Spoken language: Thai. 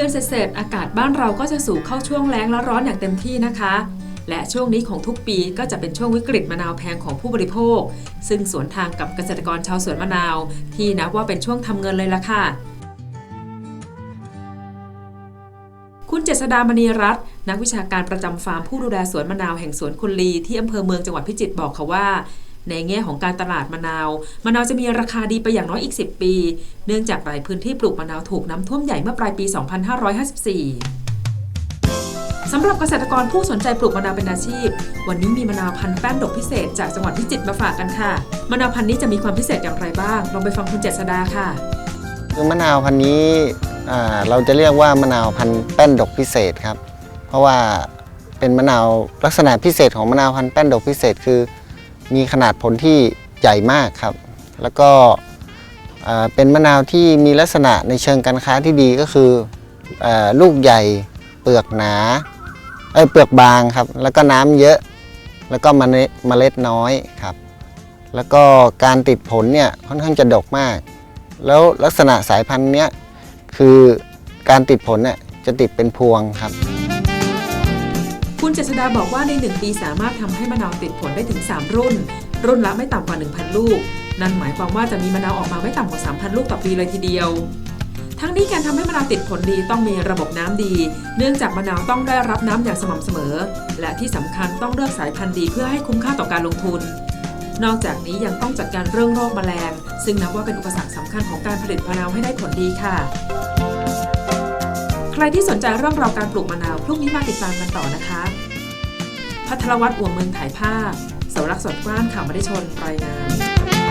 เดือนเศษๆอากาศบ้านเราก็จะสู่เข้าช่วงแล้งและร้อนอย่างเต็มที่นะคะ และช่วงนี้ของทุกปีก็จะเป็นช่วงวิกฤตมะนาวแพงของผู้บริโภค ซึ่งสวนทางกับเกษตรกรชาวสวนมะนาว ที่นับว่าเป็นช่วงทำเงินเลยล่ะค่ะคุณเจษดามณีรัตน์นักวิชาการประจำฟาร์มผู้ดูแลสวนมะนาวแห่งสวนคุณลีที่อำเภอเมืองจังหวัดพิจิตรบอกค่ะว่า ในแง่ของการตลาดมะนาวมะนาวจะมีราคาดีไปอย่างน้อยอีก 10 ปี เนื่องจากหลายพื้นที่ปลูกมะนาวถูกน้ำท่วมใหญ่เมื่อปลายปี 2554สำหรับเกษตรกรผู้สนใจปลูกมะนาวเป็นอาชีพ วันนี้มีมะนาวพันธุ์แป้นดกพิเศษจากจังหวัดพิจิตรมาฝากกันค่ะ มะนาวพันธุ์นี้จะมีความพิเศษอย่างไรบ้าง ลองไปฟังคุณเจษดาค่ะ คือมะนาวพันธุ์นี้เราจะเรียกว่ามะนาวพันธุ์แป้นดกพิเศษครับ เพราะว่าเป็นมะนาวลักษณะพิเศษของมะนาวพันธุ์แป้นดกพิเศษ คือ มีขนาดผลที่ใหญ่มากครับ แล้วก็เป็นมะนาวที่มีลักษณะในเชิงการค้าที่ดีก็คืออลูกใหญ่เปลือกหนาเเปลือกบางครับ แล้วก็น้ำเยอะ แล้วก็เมล็ดเมล็ดน้อยครับ แล้วก็การติดผลเนี่ยค่อนข้างจะดกมาก แล้วลักษณะสายพันธุ์เนี้ยคือการติดผลเนี่ยจะติดเป็นพวงครับ คุณเจษดาบอกว่าใน 1 ปีสามารถทำให้มะนาวติดผลได้ถึง 3 รุ่น รุ่นละไม่ต่ำกว่า 1,000 ลูก นั่นหมายความว่าจะมีมะนาวออกมาไม่ต่ำกว่า 3,000 ลูกต่อปีเลยทีเดียว ทั้งนี้การทำให้มะนาวติดผลดีต้องมีระบบน้ำดี เนื่องจากมะนาวต้องได้รับน้ำอย่างสม่ำเสมอ และที่สำคัญต้องเลือกสายพันธุ์ดีเพื่อให้คุ้มค่าต่อการลงทุน นอกจากนี้ยังต้องจัดการเรื่องโรคแมลง ซึ่งนับว่าเป็นอุปสรรคสำคัญของการผลิตมะนาวให้ได้ผลดีค่ะ รที่สนใจเรื่องราวการปลูกมะนาว พรุ่งนี้มาติดตามกันต่อนะคะ พัทรวัตรอ่วเมืองถ่ายภาพเสารักษ์สดกว้านข่าวมริชนรายงาน